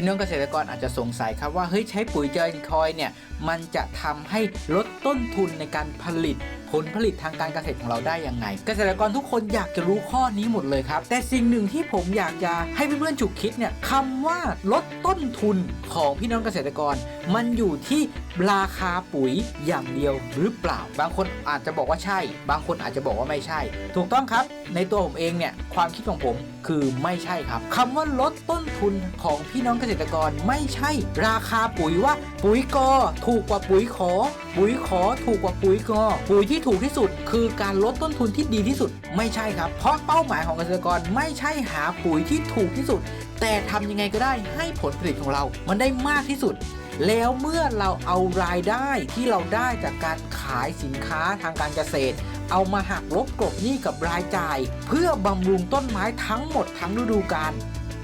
พี่น้องเกษตรกรอาจจะสงสัยครับว่าเฮ้ยใช้ปุ๋ยเจอยคอยเนี่ยมันจะทำให้ลดต้นทุนในการผลิตผลผลิตทางการเกษตรของเราได้ยังไง เกษตรกรทุกคนอยากจะรู้ข้อนี้หมดเลยครับ แต่สิ่งหนึ่งที่ผมอยากจะให้เพื่อนๆฉุกคิดเนี่ยคำว่าลดต้นทุนของพี่น้องเกษตรกร มันอยู่ที่ราคาปุ๋ยอย่างเดียวหรือเปล่า บางคนอาจจะบอกว่าใช่ บางคนอาจจะบอกว่าไม่ใช่ ถูกต้องครับ ในตัวผมเองเนี่ยความคิดของผมคือไม่ใช่ครับคำว่าลดต้นทุนของพี่น้องเกษตรกรไม่ใช่ ราคาปุ๋ยว่าปุ๋ยกอถูกกว่าปุ๋ยขอ ปุ๋ยขอถูกกว่าปุ๋ยกอปุ๋ยที่ถูกที่สุด คือการลดต้นทุนที่ดีที่สุด ไม่ใช่ครับ เพราะเป้าหมายของเกษตรกรไม่ใช่หาปุ๋ยที่ถูกที่สุด แต่ทำยังไงก็ได้ให้ผลผลิตของเรา มันได้มากที่สุด แล้วเมื่อเราเอารายได้ที่เราได้จากการขายสินค้าทางการเกษตร เอามาหักลบกลบหนี้กับรายจ่าย เพื่อบำรุงต้นไม้ทั้งหมดทั้งฤดูกาล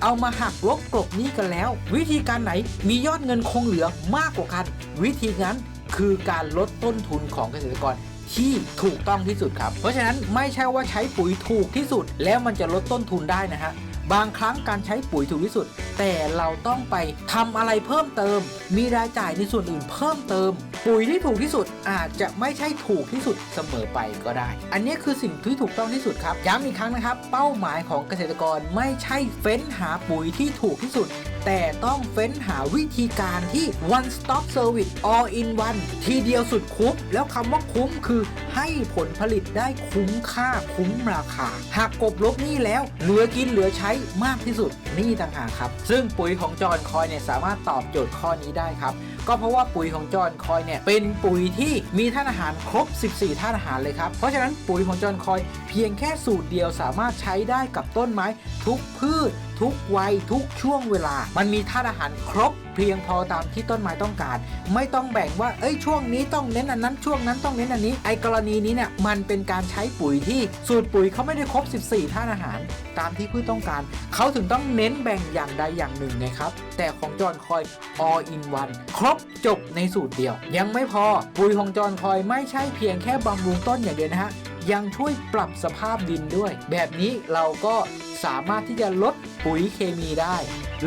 เอามาหักลบกลบหนี้กันแล้ว วิธีการไหนมียอดเงินคงเหลือมากกว่ากัน วิธีนั้นคือการลดต้นทุนของเกษตรกร ที่ถูกต้องที่สุดครับ เพราะฉะนั้นไม่ใช่ว่าใช้ปุ๋ยถูกที่สุด แล้วมันจะลดต้นทุนได้นะฮะบางครั้งการใช้ปุ๋ยถูกที่สุด แต่เราต้องไปทำอะไรเพิ่มเติม มีรายจ่ายในส่วนอื่นเพิ่มเติม ปุ๋ยที่ถูกที่สุดอาจจะไม่ใช่ถูกที่สุดเสมอไปก็ได้ อันนี้คือสิ่งที่ถูกต้องที่สุดครับ ย้ำอีกครั้งนะครับ เป้าหมายของเกษตรกรไม่ใช่เฟ้นหาปุ๋ยที่ถูกที่สุด แต่ต้องเฟ้นหาวิธีการที่ one stop service all in one ทีเดียวสุดคุ้ม แล้วคำว่าคุ้มคือให้ผลผลิตได้คุ้มค่าคุ้มราคา หากกบลบหนี้แล้ว เหลือกินเหลือใช้มากที่สุดนี่ต่างหากครับ ซึ่งปุ๋ยของจอห์นคอยเนี่ยสามารถตอบโจทย์ข้อนี้ได้ครับ ก็เพราะว่าปุ๋ยของจอห์นคอยเนี่ยเป็นปุ๋ยที่มีธาตุอาหารครบ 14ธาตุอาหารเลยครับ เพราะฉะนั้นปุ๋ยของจอห์นคอยเพียงแค่สูตรเดียวสามารถใช้ได้กับต้นไม้ ทุกพืช ทุกวัยทุกช่วงเวลา มันมีธาตุอาหารครบ เพียงพอตามที่ต้นไม้ต้องการ ไม่ต้องแบ่งว่าเอ้ยช่วงนี้ต้องเน้นอันนั้นช่วงนั้นต้องเน้นอันนี้ ไอกรณีนี้เนี่ยมันเป็นการใช้ปุ๋ยที่สูตรปุ๋ยเขาไม่ได้ครบ 14 ธาตุอาหาร ตามที่พืชต้องการ เขาถึงต้องเน้นแบ่งอย่างใดอย่างหนึ่งไงครับ แต่ของจอห์นคอย all in one ครบจบในสูตรเดียว ยังไม่พอปุ๋ยของจอห์นคอยไม่ใช่เพียงแค่บำรุงต้นอย่างเดียวนะฮะยังช่วยปรับสภาพดินด้วย แบบนี้เราก็ สามารถที่จะลดปุ๋ยเคมีได้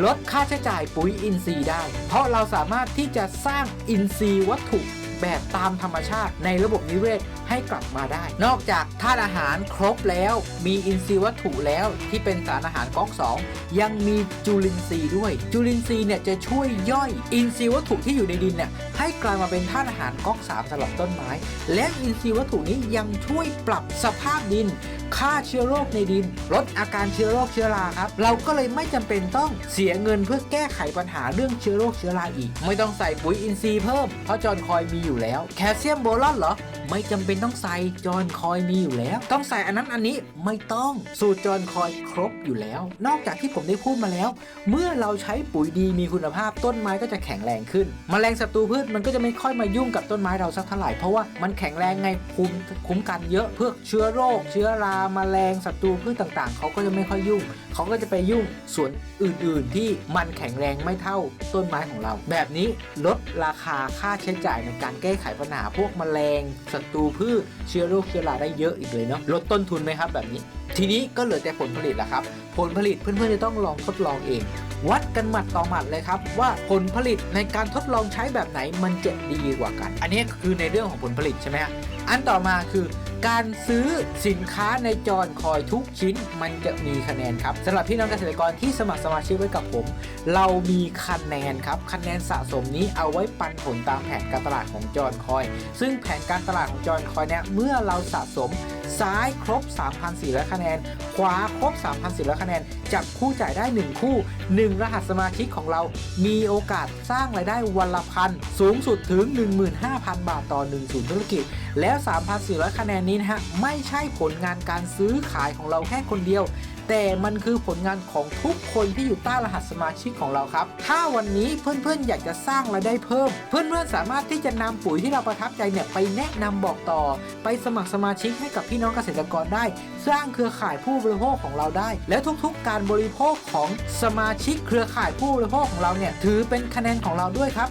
ลดค่าใช้จ่ายปุ๋ยอินทรีย์ได้ เพราะเราสามารถที่จะสร้างอินทรีย์วัตถุแบบตามธรรมชาติในระบบนิเวศ ให้กลับมาได้ นอกจากธาตุอาหารครบแล้ว มีอินทรีย์วัตถุแล้วที่เป็นสารอาหารก๊อก2ยังมีจุลินทรีย์ด้วย จุลินทรีย์เนี่ยจะช่วยย่อยอินทรีย์วัตถุที่อยู่ในดินเนี่ยให้กลายมาเป็นธาตุอาหารก๊อก3สำหรับต้นไม้ และอินทรีย์วัตถุนี้ยังช่วยปรับสภาพดินฆ่าเชื้อโรคในดิน ลดอาการเชื้อโรคเชื้อราครับ เราก็เลยไม่จำเป็นต้องเสียเงินเพื่อแก้ไขปัญหาเรื่องเชื้อโรคเชื้อราอีก ไม่ต้องใส่ปุ๋ยอินทรีย์เพิ่มเพราะจอนคอยมีอยู่แล้ว แคลเซียมโบรอนเหรอ ไม่จำเป็นต้องใส่จอนคอยมีอยู่แล้ว ต้องใส่อันนั้นอันนี้ไม่ต้องสูตรจอนคอยครบอยู่แล้ว นอกจากที่ผมได้พูดมาแล้ว เมื่อเราใช้ปุ๋ยดีมีคุณภาพต้นไม้ก็จะแข็งแรงขึ้นมแมลงศัตรูพืชมันก็จะไม่ค่อยมายุ่งกับต้นไม้เราสักเท่าไหร่เพราะว่ามันแข็งแรงไงภูมิคุ้มกันเยอะเพื่อเชื้อโรค เชื้อราแมลงศัตรูพืชต่างๆ เขาก็จะไม่ค่อยยุ่ง เขาก็จะไปยุ่งส่วนอื่นๆ ที่มันแข็งแรงไม่เท่าต้นไม้ของเรา แบบนี้ลดราคาค่าใช้จ่ายในการแก้ไขปัญหาพวกแมลงศัตรูพืชเชื้อโรคเชื้อราได้เยอะอีกเลยเนาะลดต้นทุนไหมครับแบบนี้ ทีนี้ก็เหลือแต่ผลผลิตละครับ ผลผลิตเพื่อนๆจะต้องลองทดลองเอง วัดกันหมัดต่อหมัดเลยครับ ว่าผลผลิตในการทดลองใช้แบบไหนมันจะดีกว่ากัน อันนี้คือในเรื่องของผลผลิตใช่ไหมฮะอันต่อมาคือ การซื้อสินค้าในจอนคอยทุกชิ้นมันจะมีคะแนนครับสำหรับพี่น้องเกษตรกรที่สมัครสมาชิกไว้กับผม เรามีคะแนนครับคะแนนสะสมนี้เอาไว้ปันผลตามแผนการตลาดของจอนคอย ซึ่งแผนการตลาดของจอนคอยเนี่ยเมื่อเราสะสม ซ้ายครบ 3,400 คะแนน ขวาครบ 3,400 คะแนน จับคู่จ่ายได้ 1 คู่ 1 รหัสสมาชิกของเรา มีโอกาสสร้างรายได้วันละพัน สูงสุดถึง 15,000 บาทต่อ1ศูนย์ธุรกิจ แล้ว 3,400 คะแนนนี้นะฮะ ไม่ใช่ผลงานการซื้อขายของเราแค่คนเดียว แต่มันคือผลงานของทุกคนที่อยู่ใต้รหัสสมาชิกของเราครับ ถ้าวันนี้เพื่อนๆ อยากจะสร้างรายได้เพิ่ม เพื่อนๆ สามารถที่จะนำปุ๋ยที่เราประทับใจเนี่ยไปแนะนำบอกต่อ ไปสมัครสมาชิกให้กับพี่น้องเกษตรกรได้ สร้างเครือข่ายผู้บริโภคของเราได้ และทุกๆ การบริโภคของสมาชิกเครือข่ายผู้บริโภคของเราเนี่ยถือเป็นคะแนนของเราด้วยครับ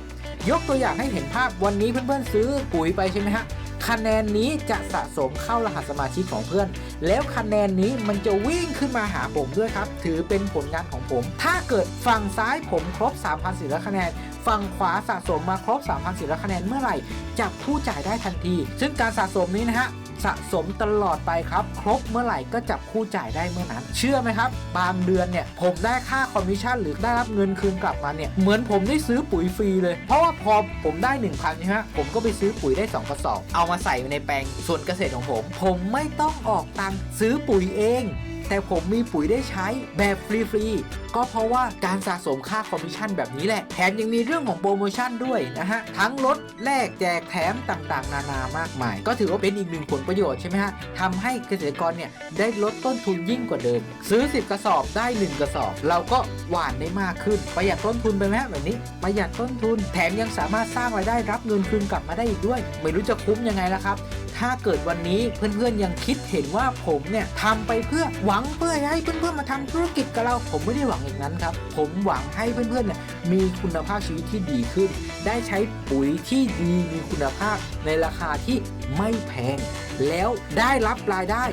ยกตัวอย่างให้เห็นภาพวันนี้เพื่อนๆ ซื้อปุ๋ยไปใช่ไหมฮะ คะแนนนี้จะสะสมเข้ารหัสสมาชิกของเพื่อน แล้วคะแนนนี้มันจะวิ่งขึ้นมาหาผมด้วยครับ ถือเป็นผลงานของผม ถ้าเกิดฝั่งซ้ายผมครบ 3,400 คะแนน ฝั่งขวาสะสมมาครบ 3,400 คะแนนเมื่อไหร่จะผู้จ่ายได้ทันที ซึ่งการสะสมนี้นะฮะ สะสมตลอดไปครับ ครบเมื่อไหร่ก็จับคู่จ่ายได้เมื่อนั้น เชื่อไหมครับ บางเดือนเนี่ยผมได้ค่าคอมมิชชั่นหรือได้รับเงินคืนกลับมาเนี่ยเหมือนผมได้ซื้อปุ๋ยฟรีเลย เพราะว่าพอผมได้1,000ใช่ไหมผมก็ไปซื้อปุ๋ยได้2กระสอบเอามาใส่ในแปลงส่วนเกษตรของผม ผมไม่ต้องออกตังค์ซื้อปุ๋ยเอง แต่ผมมีปุ๋ยได้ใช้แบบฟรีๆ ก็เพราะว่าการสะสมค่าคอมมิชชั่นแบบนี้แหละ แถมยังมีเรื่องของโปรโมชั่นด้วยนะฮะ ทั้งลดแลกแจกแถมต่างๆ นานามากมาย ก็ถือว่าเป็นอีกหนึ่งผลประโยชน์ใช่ไหมฮะทำให้เกษตรกรเนี่ยได้ลดต้นทุนยิ่งกว่าเดิม ซื้อ 10 กระสอบได้ 1 กระสอบ เราก็หว่านได้มากขึ้น ประหยัดต้นทุนไปไหมแบบนี้ ประหยัดต้นทุน แถมยังสามารถสร้างรายได้รับเงินคืนกลับมาได้อีกด้วย ไม่รู้จะคุ้มยังไงละครับ ถ้าเกิดวันนี้เพื่อนๆยังคิดเห็นว่าผมเนี่ยทำไปเพื่อหวังังเพื่อให้เพื่อนๆมาทำธุรกิจกับเรา ผมไม่ได้หวังอย่างนั้นครับ ผมหวังให้เพื่อนๆเนี่ยมีคุณภาพชีวิตที่ดีขึ้น ได้ใช้ปุ๋ยที่ดีมีคุณภาพในราคาที่ไม่แพง แล้วได้รับรายได้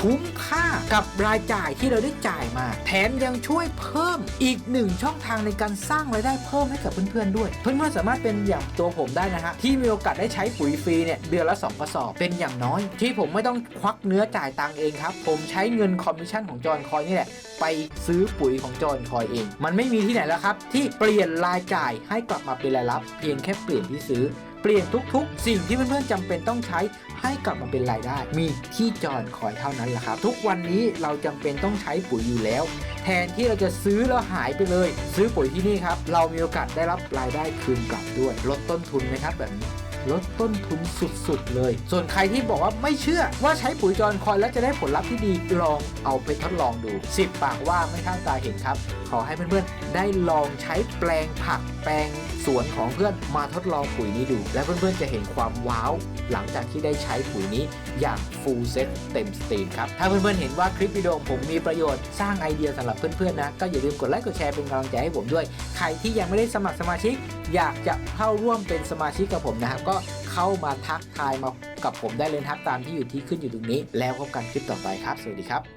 คุ้มค่ากับรายจ่ายที่เราได้จ่ายมา แถมยังช่วยเพิ่มอีกหนึ่งช่องทางในการสร้างรายได้เพิ่มให้กับเพื่อนๆด้วย เพื่อนๆสามารถเป็นอย่างตัวผมได้นะฮะที่มีโอกาสได้ใช้ปุ๋ยฟรีเนี่ยเดือนละ2กระสอบเป็นอย่างน้อย ที่ผมไม่ต้องควักเนื้อจ่ายตังเองครับ ผมใช้เงินคอมมิชชั่นของจอนคอยนี่แหละไปซื้อปุ๋ยของจอนคอยเอง มันไม่มีที่ไหนแล้วครับ ที่เปลี่ยนรายจ่ายให้กลับมาเป็นรายรับ เพียงแค่เปลี่ยนที่ซื้อ ปลี่ยนทุกๆ สิ่งที่เพื่อนๆจำเป็นต้องใช้ให้กลับมาเป็นรายได้ มีที่จอดคอยเท่านั้นแหละครับ ทุกวันนี้เราจำเป็นต้องใช้ปุ๋ยอยู่แล้ว แทนที่เราจะซื้อแล้วหายไปเลย ซื้อปุ๋ยที่นี่ครับ เรามีโอกาสได้รับรายได้คืนกลับด้วย ลดต้นทุนไหมครับแบบนี้ ลดต้นทุนสุดๆเลย ส่วนใครที่บอกว่าไม่เชื่อว่าใช้ปุ๋ยจอนคอยแล้วจะได้ผลลัพธ์ที่ดีลองเอาไปทดลองดู 10 ปากว่าไม่ข้างตาเห็นครับ ขอให้เพื่อนๆได้ลองใช้แปลงผักแปลงสวนของเพื่อนมาทดลองปุ๋ยนี้ดู และเพื่อนๆจะเห็นความว้าว หลังจากที่ได้ใช้ปุ๋ยนี้อย่าง full set เต็มสตรีมครับถ้าเพื่อนๆเห็นว่าคลิปวิดีโอผมมีประโยชน์สร้างไอเดียสำหรับเพื่อนๆนะก็อย่าลืมกดไลค์กดแชร์เป็นกำลังใจให้ผมด้วย ใครที่ยังไม่ได้สมัครสมาชิก อยากจะเข้าร่วมเป็นสมาชิกกับผมนะครับก็เข้ามาทักทายมากับผมได้เลยทักตามที่อยู่ที่ขึ้นอยู่ตรงนี้ แล้วพบกันคลิปต่อไปครับ สวัสดีครับ